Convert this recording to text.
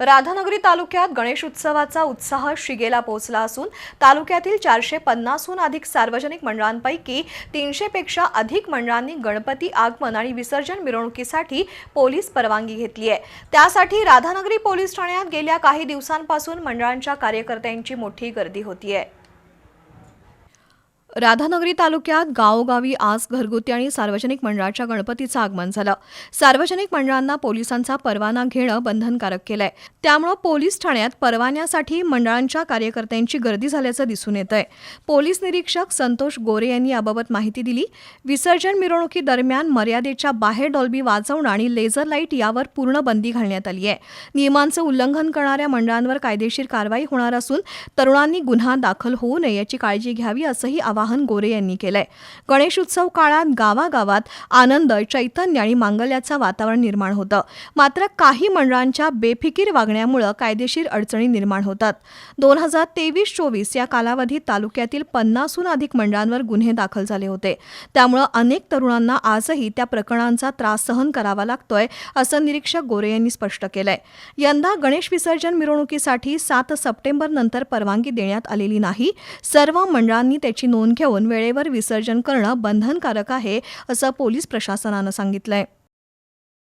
राधानगरी तालुक्यात गणेश उत्सवाचा उत्साह शिगेला पोहोचला असून तालुक्यातील चारशे पन्नासहून अधिक सार्वजनिक मंडळांपैकी तीनशेपेक्षा अधिक मंडळांनी गणपती आगमन आणि विसर्जन मिरवणुकीसाठी पोलीस परवानगी घेतली आहे. त्यासाठी राधानगरी पोलीस ठाण्यात गेल्या काही दिवसांपासून मंडळांच्या कार्यकर्त्यांची मोठी गर्दी होती आहे राधानगरी तालुक्यात गावोगावी आज घरगुती आणि सार्वजनिक मंडळाच्या गणपतीचं आगमन झालं. सार्वजनिक मंडळांना पोलिसांचा परवाना घेणं बंधनकारक केलंय. त्यामुळं पोलीस ठाण्यात परवान्यासाठी मंडळांच्या कार्यकर्त्यांची गर्दी झाल्याचं दिसून येत आहे पोलीस निरीक्षक संतोष गोरे यांनी याबाबत माहिती दिली. विसर्जन मिरवणुकीदरम्यान मर्यादेच्या बाहेर डॉल्बी वाजवणं आणि लेझर लाइट यावर पूर्ण बंदी घालण्यात आली आहे. नियमांचं उल्लंघन करणाऱ्या मंडळांवर कायदेशीर कारवाई होणार असून तरुणांनी गुन्हा दाखल होऊ नये याची काळजी घ्यावी असंही आवाहन गोरे यांनी केलंय. गणेशोत्सव काळात गावागावात आनंद चैतन्य आणि मांगल्याचं वातावरण निर्माण होतं. मात्र काही मंडळांच्या बेफिकीर वागण्यामुळे कायदेशीर अडचणी निर्माण होतात. दोन हजार तेवीस चोवीस या कालावधीत तालुक्यातील पन्नासहून अधिक मंडळांवर गुन्हे दाखल झाले होते. त्यामुळं अनेक तरुणांना आजही त्या प्रकरणांचा त्रास सहन करावा लागतोय असं निरीक्षक गोरे यांनी स्पष्ट केलंय. यंदा गणेश विसर्जन मिरवणुकीसाठी सात सप्टेंबर नंतर परवानगी देण्यात आलेली नाही. सर्व मंडळांनी त्याची नोंद घेऊन वेळेवर विसर्जन करणं बंधनकारक आहे असं पोलीस प्रशासनानं सांगितलंय.